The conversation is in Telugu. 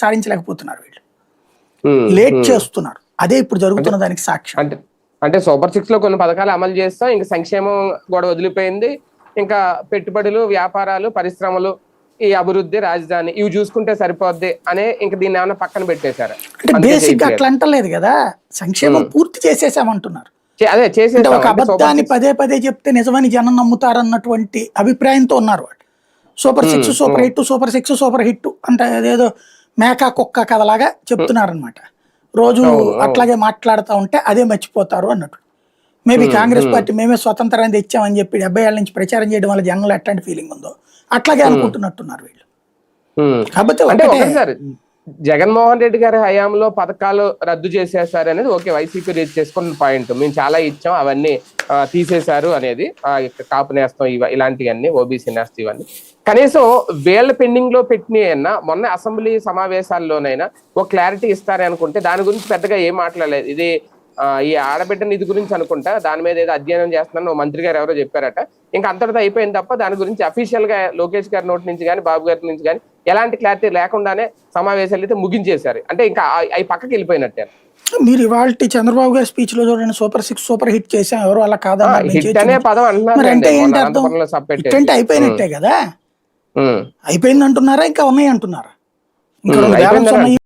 సాధించలేకపోతున్నారు వీళ్ళు. లేట్. చేస్తున్నారు. అదే ఇప్పుడు జరుగుతున్న దానికి సాక్ష్యం. అంటే అంటే సూపర్ సిక్స్లో కొన్ని పథకాలు అమలు చేస్తాం. ఇంకా సంక్షేమం కూడా వదిలిపోయింది. ఇంకా పెట్టుబడులు వ్యాపారాలు పరిశ్రమలు ఈ అభివృద్ధి రాజధాని ఇవి చూసుకుంటే సరిపోద్ది అనే ఇంక దీన్ని ఏమైనా పక్కన పెట్టేశారు? అంటే బేసిక్. అట్లా అంటలేదు కదా. సంక్షేమం పూర్తి చేసేసామంటున్నారు. అదే చేసేసాం. ఒక అబద్ధాన్ని పదే పదే చెప్తే నిజమని జనం నమ్ముతారన్నటువంటి అభిప్రాయంతో ఉన్నారు వాళ్ళు. Super six super hit super six super hit అంటే అదేదో మేక కుక్క కథలాగా చెప్తున్నారనమాట రోజు అట్లాగే మాట్లాడుతూ ఉంటే అదే మర్చిపోతారు అన్నట్టు. మేబీ కాంగ్రెస్ పార్టీ మేమే స్వతంత్రాన్ని తెచ్చామని చెప్పి డెబ్బై ఏళ్ళ నుంచి ప్రచారం చేయడం వల్ల జనంలో ఎట్లాంటి ఫీలింగ్ ఉందో అట్లాగే అనుకుంటున్నట్టున్నారు వీళ్ళు. సార్ జగన్మోహన్ రెడ్డి గారి హయాంలో పథకాలు రద్దు చేసేసారు అనేది ఓకే వైసీపీ రేజ్ చేసుకున్న పాయింట్. మేము చాలా ఇచ్చాం అవన్నీ తీసేశారు అనేది ఆ, కాపు నేస్తం ఇవ ఇలాంటివన్నీ ఓబీసీ నేస్తం ఇవన్నీ. కనీసం వీళ్ళ పెండింగ్లో పెట్టినాయన్నా మొన్న అసెంబ్లీ సమావేశాల్లోనైనా ఒక క్లారిటీ ఇస్తారని అనుకుంటే దాని గురించి పెద్దగా ఏం మాట్లాడలేదు. ఇది ఈ ఆడబిడ్డ నిధి గురించి అనుకుంటా దాని మీద ఏదో అధ్యయనం చేస్తున్నాను మంత్రి గారు ఎవరో చెప్పారట. ఇంకా అంతటితో అయిపోయింది తప్ప దాని గురించి అఫీషియల్గా లోకేష్ గారి నోటి నుంచి కానీ బాబు గారి నుంచి కానీ ఎలాంటి క్లారిటీ లేకుండానే సమావేశాలు అయితే ముగించేశారు. అంటే ఇంకా అవి పక్కకి వెళ్ళిపోయినట్టే. మీరు ఇవాళ చంద్రబాబు గారి స్పీచ్లో చూడండి సూపర్ సిక్స్ సూపర్ హిట్ చేసాం ఎవరు అలా మరి అంటే ఏంటి. అంటే అయిపోయినట్టే కదా. అయిపోయింది అంటున్నారా ఇంకా ఉన్నాయి అంటున్నారా ఇంకా